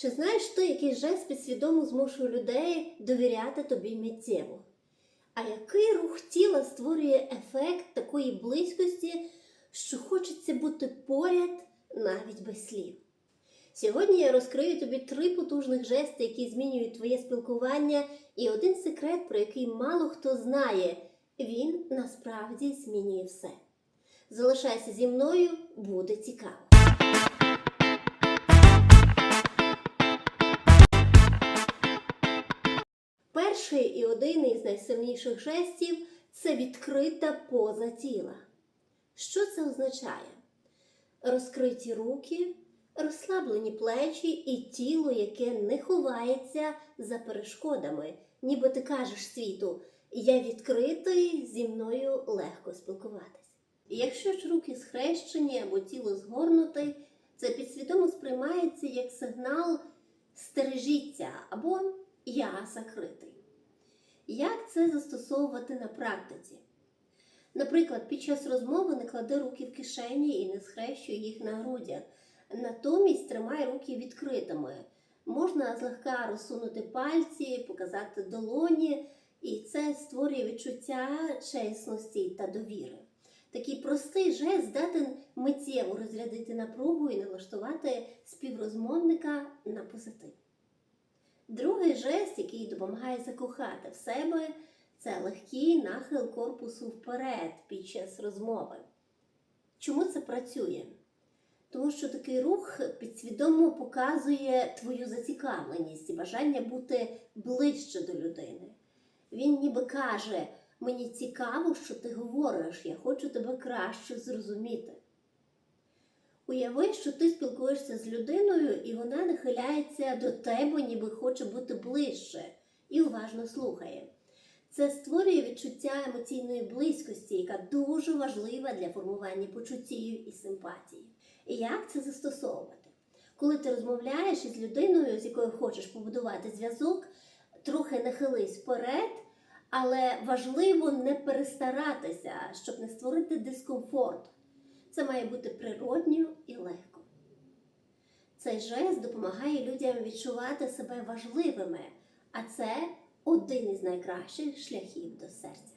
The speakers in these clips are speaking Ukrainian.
Чи знаєш ти, який жест підсвідомо змушує людей довіряти тобі миттєво? А який рух тіла створює ефект такої близькості, що хочеться бути поряд навіть без слів? Сьогодні я розкрию тобі три потужних жести, які змінюють твоє спілкування, і один секрет, про який мало хто знає. Він насправді змінює все. Залишайся зі мною, буде цікаво. Перший і один із найсильніших жестів це відкрита поза тіла. Що це означає? Розкриті руки, розслаблені плечі і тіло, яке не ховається за перешкодами, ніби ти кажеш світу, я відкритий, зі мною легко спілкуватись. І якщо ж руки схрещені або тіло згорнуте, це підсвідомо сприймається як сигнал стережіться або я закритий. Як це застосовувати на практиці? Наприклад, під час розмови не клади руки в кишені і не схрещуй їх на грудях. Натомість тримай руки відкритими. Можна злегка розсунути пальці, показати долоні, і це створює відчуття чесності та довіри. Такий простий жест здатен миттєво розрядити напругу і налаштувати співрозмовника на позитив. Другий жест, який допомагає закохати в себе, це легкий нахил корпусу вперед під час розмови. Чому це працює? Тому що такий рух підсвідомо показує твою зацікавленість і бажання бути ближче до людини. Він ніби каже: мені цікаво, що ти говориш, я хочу тебе краще зрозуміти. Уяви, що ти спілкуєшся з людиною, і вона нахиляється до тебе, ніби хоче бути ближче, і уважно слухає. Це створює відчуття емоційної близькості, яка дуже важлива для формування почуттів і симпатії. І як це застосовувати? Коли ти розмовляєш із людиною, з якою хочеш побудувати зв'язок, трохи нахились вперед, але важливо не перестаратися, щоб не створити дискомфорт. Це має бути природньо і легко. Цей жест допомагає людям відчувати себе важливими, а це один із найкращих шляхів до серця.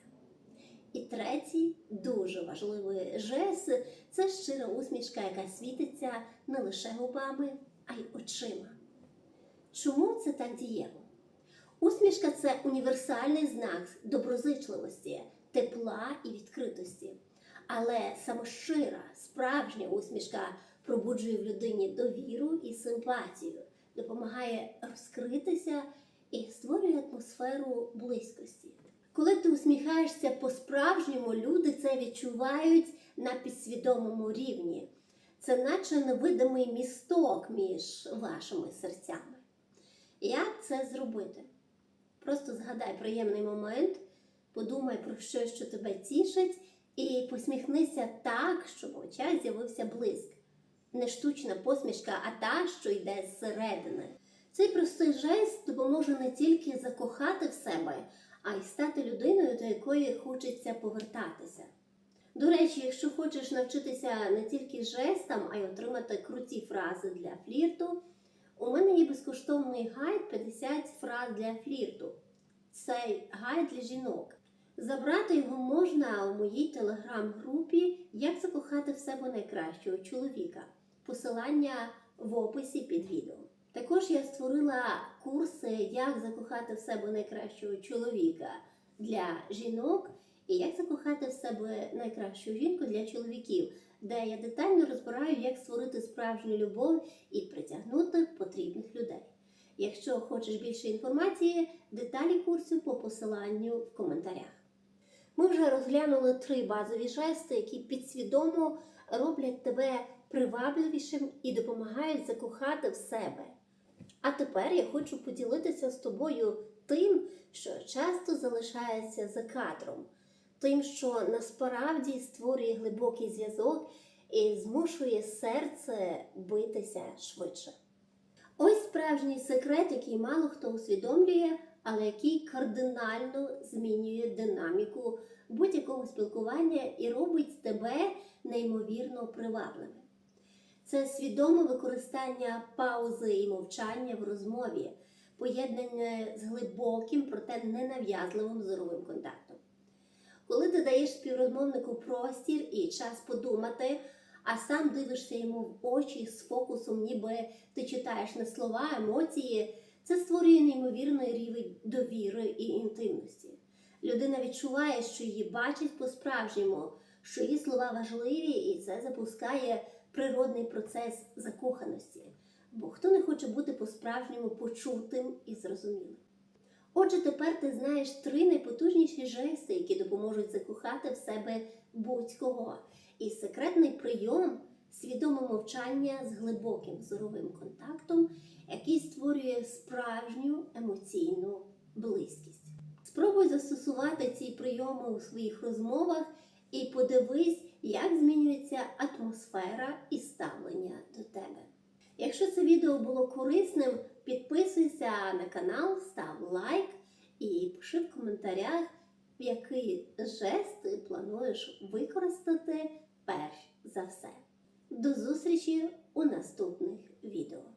І третій дуже важливий жест це щира усмішка, яка світиться не лише губами, а й очима. Чому це так дієво? Усмішка це універсальний знак доброзичливості, тепла і відкритості. Але саме щира, справжня усмішка пробуджує в людині довіру і симпатію, допомагає розкритися і створює атмосферу близькості. Коли ти усміхаєшся по-справжньому, люди це відчувають на підсвідомому рівні. Це наче невидимий місток між вашими серцями. Як це зробити? Просто згадай приємний момент, подумай про щось, що тебе тішить, і посміхнися так, щоб в очах з'явився блиск. Не штучна посмішка, а та, що йде зсередини. Цей простий жест допоможе не тільки закохати в себе, а й стати людиною, до якої хочеться повертатися. До речі, якщо хочеш навчитися не тільки жестам, а й отримати круті фрази для флірту, у мене є безкоштовний гайд 50 фраз для флірту. Цей гайд для жінок. Забрати його можна у моїй телеграм-групі Як закохати в себе найкращого чоловіка. Посилання в описі під відео. Також я створила курси, як закохати в себе найкращого чоловіка для жінок і як закохати в себе найкращу жінку для чоловіків, де я детально розбираю, як створити справжню любов і притягнути потрібних людей. Якщо хочеш більше інформації, деталі курсу по посиланню в коментарях. Ми вже розглянули три базові жести, які підсвідомо роблять тебе привабливішим і допомагають закохати в себе. А тепер я хочу поділитися з тобою тим, що часто залишається за кадром, тим, що насправді створює глибокий зв'язок і змушує серце битися швидше. Ось справжній секрет, який мало хто усвідомлює, але який кардинально змінює динаміку будь-якого спілкування і робить тебе неймовірно привабливим. це свідоме використання паузи і мовчання в розмові, поєднане з глибоким, проте ненав'язливим зоровим контактом. Коли ти даєш співрозмовнику простір і час подумати, а сам дивишся йому в очі з фокусом, ніби ти читаєш не слова, емоції, це створює неймовірний рівень довіри і інтимності. Людина відчуває, що її бачить по-справжньому, що її слова важливі, і це запускає природний процес закоханості. Бо хто не хоче бути по-справжньому почутим і зрозумілим? Отже, тепер ти знаєш три найпотужніші жести, які допоможуть закохати в себе будь-кого. І секретний прийом свідоме мовчання з глибоким зоровим контактом, створює справжню емоційну близькість. Спробуй застосувати ці прийоми у своїх розмовах і подивись, як змінюється атмосфера і ставлення до тебе. Якщо це відео було корисним, підписуйся на канал, став лайк і пиши в коментарях, який жест ти плануєш використати перш за все. До зустрічі у наступних відео.